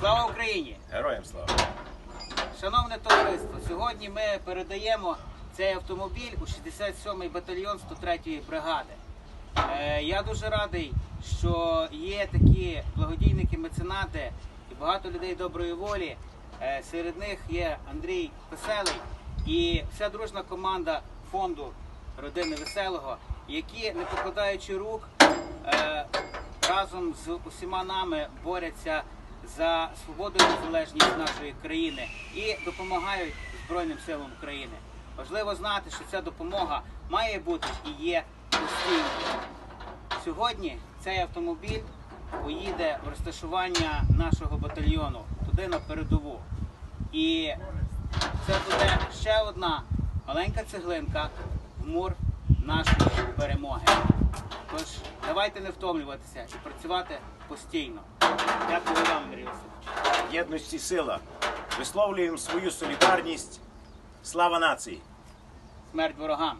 Слава Україні! Героям слава! Шановне товариство, сьогодні ми передаємо цей автомобіль у 67-й батальйон 103-ї бригади. Е, я дуже радий, що є такі благодійники, меценати і багато людей доброї волі. Е, серед них є Андрій Веселий і вся дружна команда фонду родини Веселого, які, не покладаючи рук, е, разом з усіма нами борються за свободу і незалежність нашої країни і допомагають Збройним силам України. Важливо знати, що ця допомога має бути і є постійною. Сьогодні цей автомобіль поїде в розташування нашого батальйону туди на передову. І це буде ще одна маленька цеглинка в мур нашої перемоги. Давайте не втомлюватися і працювати постійно. Дякую вам, Андрій Васильович. Єдності сила. Висловлюємо свою солідарність. Слава нації! Смерть ворогам.